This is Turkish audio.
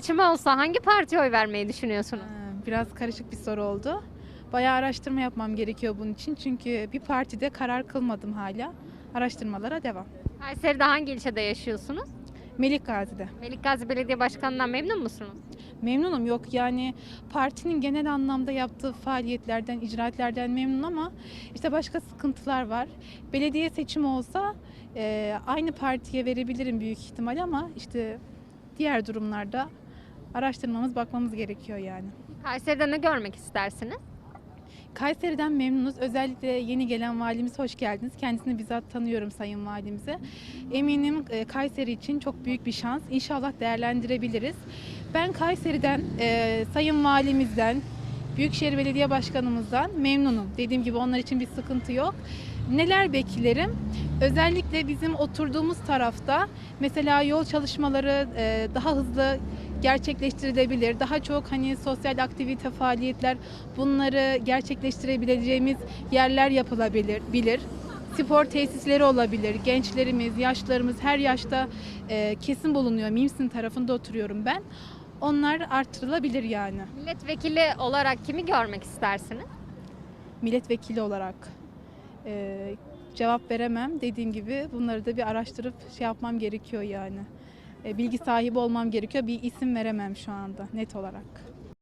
seçimi olsa hangi partiye oy vermeyi düşünüyorsunuz? Ha, Biraz karışık bir soru oldu. Bayağı araştırma yapmam gerekiyor bunun için. Çünkü bir partide karar kılmadım hala. Araştırmalara devam. Kayseri'de hangi ilçede yaşıyorsunuz? Melik Gazi'de. Melik Gazi Belediye Başkanı'ndan memnun musunuz? Memnunum yok yani partinin genel anlamda yaptığı faaliyetlerden, icraatlerden memnun ama işte başka sıkıntılar var. Belediye seçimi olsa e, aynı partiye verebilirim büyük ihtimal ama işte diğer durumlarda araştırmamız, bakmamız gerekiyor yani. Kayseri'de ne görmek istersiniz? Kayseri'den memnunuz. Özellikle yeni gelen valimiz hoş geldiniz. Kendisini bizzat tanıyorum sayın valimizi. Eminim e, Kayseri için çok büyük bir şans. İnşallah değerlendirebiliriz. Ben Kayseri'den, e, sayın valimizden, Büyükşehir Belediye Başkanımızdan memnunum. Dediğim gibi onlar için bir sıkıntı yok. Neler beklerim? Özellikle bizim oturduğumuz tarafta mesela yol çalışmaları e, daha hızlı gerçekleştirilebilir. Daha çok hani sosyal aktivite faaliyetler bunları gerçekleştirebileceğimiz yerler yapılabilir. Bilir. Spor tesisleri olabilir. Gençlerimiz, yaşlarımız her yaşta e, kesin bulunuyor. Mimsin tarafında oturuyorum ben. Onlar artırılabilir yani. Milletvekili olarak kimi görmek istersiniz? Milletvekili olarak e, cevap veremem. Dediğim gibi bunları da bir araştırıp şey yapmam gerekiyor yani. E, bilgi sahibi olmam gerekiyor. Bir isim veremem şu anda net olarak.